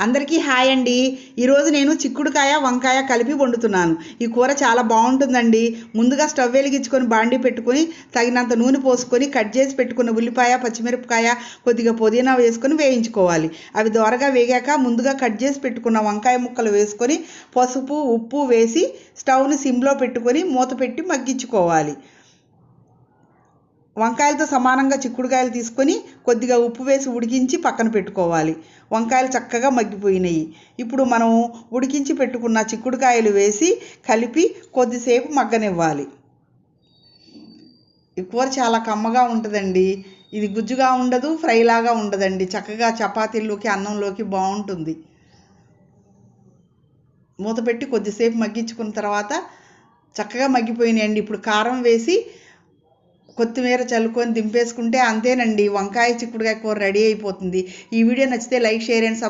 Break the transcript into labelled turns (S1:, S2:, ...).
S1: అందరికీ హాయ్ అండి. ఈరోజు నేను చిక్కుడుకాయ వంకాయ కలిపి వండుతున్నాను. ఈ కూర చాలా బాగుంటుందండి. ముందుగా స్టవ్ వెలిగించుకొని బాండి పెట్టుకొని తగినంత నూనె పోసుకొని కట్ చేసి పెట్టుకున్న ఉల్లిపాయ పచ్చిమిరపకాయ కొద్దిగా పుదీనా వేసుకొని వేయించుకోవాలి. అవి దోరగా వేగాక ముందుగా కట్ చేసి పెట్టుకున్న వంకాయ ముక్కలు వేసుకొని పసుపు ఉప్పు వేసి స్టవ్ని సిమ్లో పెట్టుకొని మూత పెట్టి మగ్గించుకోవాలి. వంకాయలతో సమానంగా చిక్కుడుకాయలు తీసుకొని కొద్దిగా ఉప్పు వేసి ఉడికించి పక్కన పెట్టుకోవాలి. వంకాయలు చక్కగా మగ్గిపోయినాయి. ఇప్పుడు మనం ఉడికించి పెట్టుకున్న చిక్కుడుకాయలు వేసి కలిపి కొద్దిసేపు మగ్గనివ్వాలి. ఈ కూర చాలా కమ్మగా ఉంటుందండి. ఇది గుజ్జుగా ఉండదు ఫ్రైలాగా ఉండదండి. చక్కగా చపాతీల్లోకి అన్నంలోకి బాగుంటుంది. మూత పెట్టి కొద్దిసేపు మగ్గించుకున్న తర్వాత చక్కగా మగ్గిపోయినాయండి. ఇప్పుడు కారం వేసి కొత్తిమీర చల్లుకొని దింపేసుకుంటే అంతేనండి. వంకాయ చిక్కుడుకాయ కూర రెడీ అయిపోతుంది. ఈ వీడియో నచ్చితే లైక్ షేర్ అండ్